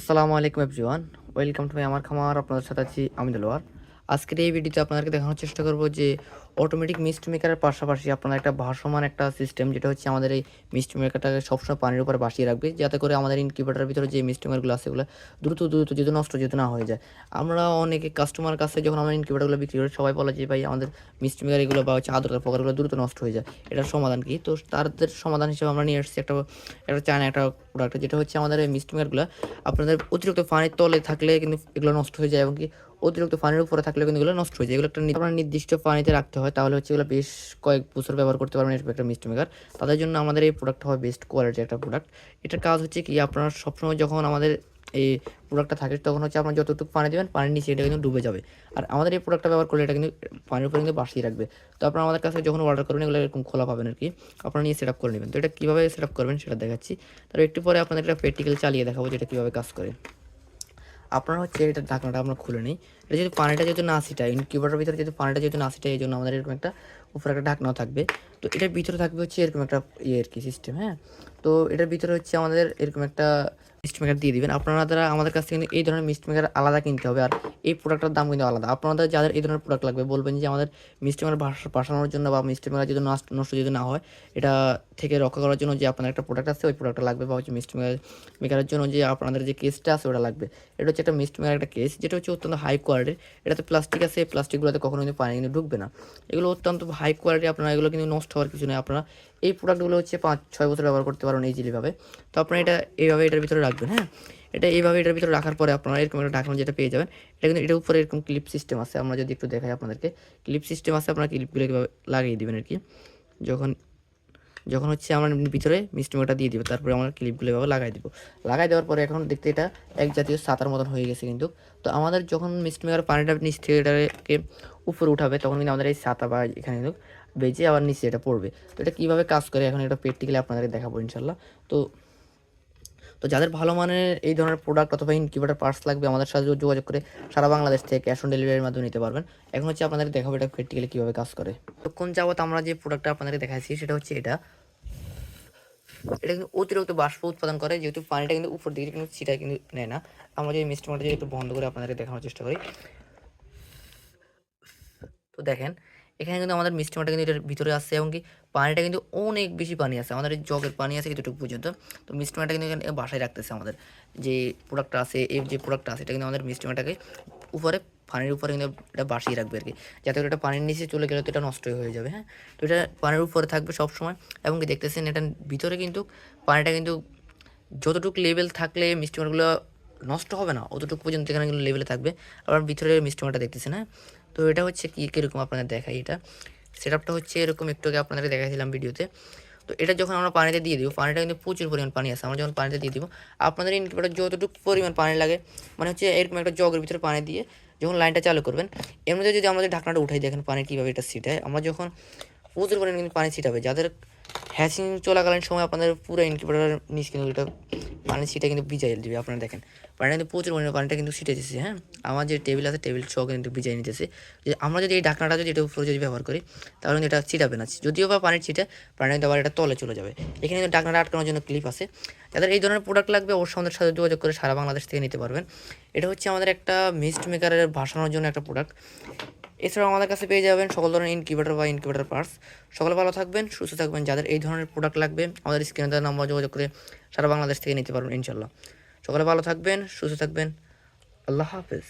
আসসালামু আলাইকুম everyone welcome to my আমার খামার আপনাদের সাথে আছি আমি দেলোয়ার। আজকের এই ভিডিওতে আপনাদেরকে দেখানোর চেষ্টা করব যে অটোমেটিক মিস্ট মেকারের পাশাপাশি আপনার একটা ভাসমান একটা সিস্টেম যেটা হচ্ছে আমাদের এই মিস্ট মেকারটাকে সবসময় পানির উপরে বাসিয়ে রাখবে, যাতে করে আমাদের ইনকিউবেটারের ভিতরে যে মিস্ট মেকারগুলো আছে এগুলো দ্রুত দ্রুত যেহেতু নষ্ট, যেহেতু না হয়ে যায়। আমরা অনেকে কাস্টমার কাছে যখন আমরা ইনকিউবেটারগুলো বিক্রি করি, সবাই বলে যে, ভাই, আমাদের মিস্ট মেকার এগুলো বা হচ্ছে আদরের প্রকারগুলো দ্রুত নষ্ট হয়ে যায়। এটার সমাধান কি? তো তাদের সমাধান হিসেবে আমরা নিয়ে এসেছি একটা একটা চায়না একটা প্রোডাক্ট যেটা হচ্ছে আমাদের এই মিস্ট মেকারগুলো আপনাদের অতিরিক্ত পানির তলে থাকলে কিন্তু এগুলো নষ্ট হয়ে যায় এবং কি অতিরিক্ত পানির উপরে থাকলে কিন্তু এগুলো নষ্ট হয়ে যায়। এগুলো একটা আপনার নির্দিষ্ট পানিতে রাখতে হয়, তাহলে হচ্ছে এগুলো বেশ কয়েক বছর ব্যবহার করতে পারবেন এরকম একটা মিষ্টি মেকার। তাদের জন্য আমাদের এই প্রোডাক্ট হয় বেস্ট কোয়ালিটির একটা প্রোডাক্ট এটার কাজ হচ্ছে কি, আপনার সবসময় যখন আমাদের এই প্রোডাক্টটা থাকে, তখন হচ্ছে আপনার যতটুকু পানি দেবেন, পানির নিচে এটা কিন্তু ডুবে যাবে। আর আমাদের এই প্রোডাক্টটা ব্যবহার করলে এটা কিন্তু পানির উপরে কিন্তু বাসিয়ে রাখবে। তো আপনারা আমাদের কাছে যখন অর্ডার করবেন, এগুলো এরকম খোলা পাবেন আর কি, আপনারা নিয়ে সেট আপ করে নেবেন। তো এটা কীভাবে সেট আপ করবেন সেটা দেখাচ্ছি। তার একটু পরে আপনাদের একটা প্র্যাকটিক্যাল চালিয়ে দেখাবো যেটা কীভাবে কাজ করে। আপনার হচ্ছে এটা ঢাকনাটা আমরা খুলে নিই। এটা যদি পানিটা যেহেতু না ছিটায় ইনকিউবেটার ভিতরে যেহেতু পানিটা যেহেতু না সিটা এই জন্য আমাদের এরকম একটা উপরে একটা ঢাকনাও থাকবে। তো এটার ভিতরে থাকবে হচ্ছে এরকম একটা ইয়ে আর কি সিস্টেম হ্যাঁ? তো এটার ভিতরে হচ্ছে আমাদের এরকম একটা মিস্ট মেকার দিয়ে দিবেন। আপনারা দ্বারা আমাদের কাছ থেকে কিন্তু এই ধরনের মিস্ট মেকার আলাদা কিনতে হবে আর এই প্রোডাক্টের দাম কিন্তু আলাদা। আপনাদের যাদের এই ধরনের প্রোডাক্ট লাগবে, বলবেন যে আমাদের মিষ্টি মেকার বাসানোর জন্য বা মিষ্টি মেকার যদি নষ্ট নষ্ট যদি না হয়, এটা থেকে রক্ষা করার জন্য যে আপনার একটা প্রোডাক্ট আছে, ওই প্রোডাক্টটা লাগবে বা হচ্ছে মিষ্টি মেকার মেকারের জন্য যে আপনাদের যে কেসটা আছে, ওটা লাগবে। এটা হচ্ছে একটা মিষ্টি মেকার একটা কেস যেটা হচ্ছে অত্যন্ত হাই কোয়ালিটির এটাতে প্লাস্টিক আছে প্লাস্টিকগুলোতে কখনো কিন্তু পানি কিন্তু ঢুকবে না। এগুলো অত্যন্ত হাই কোয়ালিটি আপনারা এগুলো কিন্তু নষ্ট হওয়ার কিছু নেই। আপনারা এই প্রোডাক্টগুলো হচ্ছে পাঁচ, ছয় বছর ব্যবহার করতে পারেন ইজিলিভাবে তো আপনারা এটা এইভাবে এটার ভিতরে রাখবেন হ্যাঁ? এটা এইভাবে এটার ভিতরে রাখার পরে আপনারা এরকম একটা ঢাকনা যেটা পেয়ে যাবেন, এটা কিন্তু এটার উপরে এরকম ক্লিপ সিস্টেম আছে, আমরা যদি একটু দেখাই আপনাদেরকে। ক্লিপ সিস্টেম আছে, আপনারা ক্লিপগুলো লাগিয়ে দেবেন আর কি। যখন যখন হচ্ছে আমার ভিতরে মিষ্টি মোটা দিয়ে দিব, তারপরে আমরা ক্লিপগুলো এভাবে লাগাই দিব। লাগাই দেওয়ার পরে এখন দেখতে এটা এক জাতীয় সাতার মতন হয়ে গেছে কিন্তু। তো আমাদের যখন মিষ্টি মেকার পানিটা নিচ থেকে এটাকে উপরে উঠাবে, তখন কিন্তু আমাদের এই ছাতা বা এখানে কিন্তু বেজে আবার নিচে এটা পড়বে। তো এটা কীভাবে কাজ করে এখন এটা প্র্যাকটিক্যালি আপনাদেরকে দেখাবো ইনশাল্লাহ তো তো যাদের ভালো মানের এই ধরনের প্রোডাক্ট অথবা ইনকিউবেটার পার্টস লাগবে আমাদের সাথে যোগাযোগ করে সারা বাংলাদেশ থেকে ক্যাশ অন ডেলিভারির মাধ্যমে নিতে পারবেন। এখন হচ্ছে আপনাদের দেখাবো এটা প্র্যাকটিক্যালি কীভাবে কাজ করে। তো কোন যাবত আমরা যে প্রোডাক্টটা আপনাদেরকে দেখাইছি সেটা হচ্ছে এটা। এটা কিন্তু অতিরিক্ত বাষ্প উৎপাদন করে, যেহেতু পানিটা কিন্তু উপর দিকে কিন্তু সেটা কিন্তু নেয় না। আমরা যদি মিষ্টি যদি একটু বন্ধ করে আপনাদেরকে দেখানোর চেষ্টা করি। তো দেখেন এখানে কিন্তু আমাদের মিষ্টি মাটা কিন্তু এটার ভিতরে আসছে এবং কি পানিটা কিন্তু অনেক বেশি পানি আছে। আমাদের জগের পানি আছে কিছুটুকু পর্যন্ত। তো মিষ্টি মাটা কিন্তু এখানে বাসায় রাখতেছে আমাদের। যে প্রোডাক্টটা আছে এই যে প্রোডাক্টটা আছে, এটা কিন্তু আমাদের মিষ্টি মাটাকে উপরে, পানির উপরে কিন্তু এটা বাসিয়ে রাখবে আর কি। যাতে করে এটা পানির নিচে চলে গেলে তো এটা নষ্ট হয়ে যাবে হ্যাঁ? তো এটা পানির উপরে থাকবে সব সময় এবং কি দেখতেছেন এটার ভিতরে কিন্তু পানিটা কিন্তু যতটুকু লেভেল থাকলে মিষ্টি মাছগুলো নষ্ট হবে না, অতটুকু পর্যন্ত এখানে কিন্তু লেভেলে থাকবে। আবার ভিতরে মিষ্টি মাছটা দেখতেছেন হ্যাঁ? তো এটা হচ্ছে কী, কীরকম আপনাদের দেখাই এটা? সেট আপটা হচ্ছে এরকম, একটু আগে আপনাদেরকে দেখাইছিলাম ভিডিওতে। তো এটা যখন আমরা পানিতে দিয়ে দিব, পানিটা কিন্তু প্রচুর পরিমাণ পানি আসে আমরা যখন পানিতে দিয়ে দিব, আপনাদের ইনকিউবেটার যতটুকু পরিমাণ পানি লাগে মানে হচ্ছে এরকম একটা জগের ভিতরে পানি দিয়ে যখন লাইনটা চালু করবেন, এর মধ্যে যদি আমাদের ঢাকনাটা উঠাই দেখেন পানি কীভাবে এটা ছিটায়, আমরা যখন প্রচুর পরিমাণ কিন্তু পানি ছিটাবে, যাদের হ্যাচিং চলাকালীন সময় আপনাদের পুরো ইনকিউবেটারের নিচ কিন্তু এটা পানি ছিটা কিন্তু ভিজাই দিবে, আপনারা দেখেন। পানিটা কিন্তু প্রচুর পরিমাণে, পানিটা কিন্তু ছিটে দিচ্ছে হ্যাঁ? আমার যে টেবিল আছে টেবিল সহ কিন্তু ভিজাই নিতেছে। যে আমরা যদি এই ঢাকনাটা যদি এটা উপরে যদি ব্যবহার করি, তাহলে কিন্তু এটা ছিটাবে না। যদিও বা পানির ছিটে পানি কিন্তু আবার এটা তলে চলে যাবে। এখানে কিন্তু ঢাকনাটা আটকানোর জন্য ক্লিপ আছে। যাদের এই ধরনের প্রোডাক্ট লাগবে, অবশ্যই আমাদের সাথে যোগাযোগ করে সারা বাংলাদেশ থেকে নিতে পারবেন। এটা হচ্ছে আমাদের একটা মিস্ট মেকারের ভাসানোর জন্য একটা প্রোডাক্ট এছাড়াও আমাদের কাছে পেয়ে যাবেন সকল ধরনের ইনকিউবেটার বা ইনকিউবেটার পার্টস সকলে ভালো থাকবেন, সুস্থ থাকবেন, যাদের এই ধরনের প্রোডাক্ট লাগবে, আমাদের স্ক্রিনে দেওয়া নাম্বার যোগাযোগ করে সারা বাংলাদেশ থেকে নিতে পারবেন ইনশাল্লাহ সকলে ভালো থাকবেন, সুস্থ থাকবেন। আল্লাহ হাফেজ।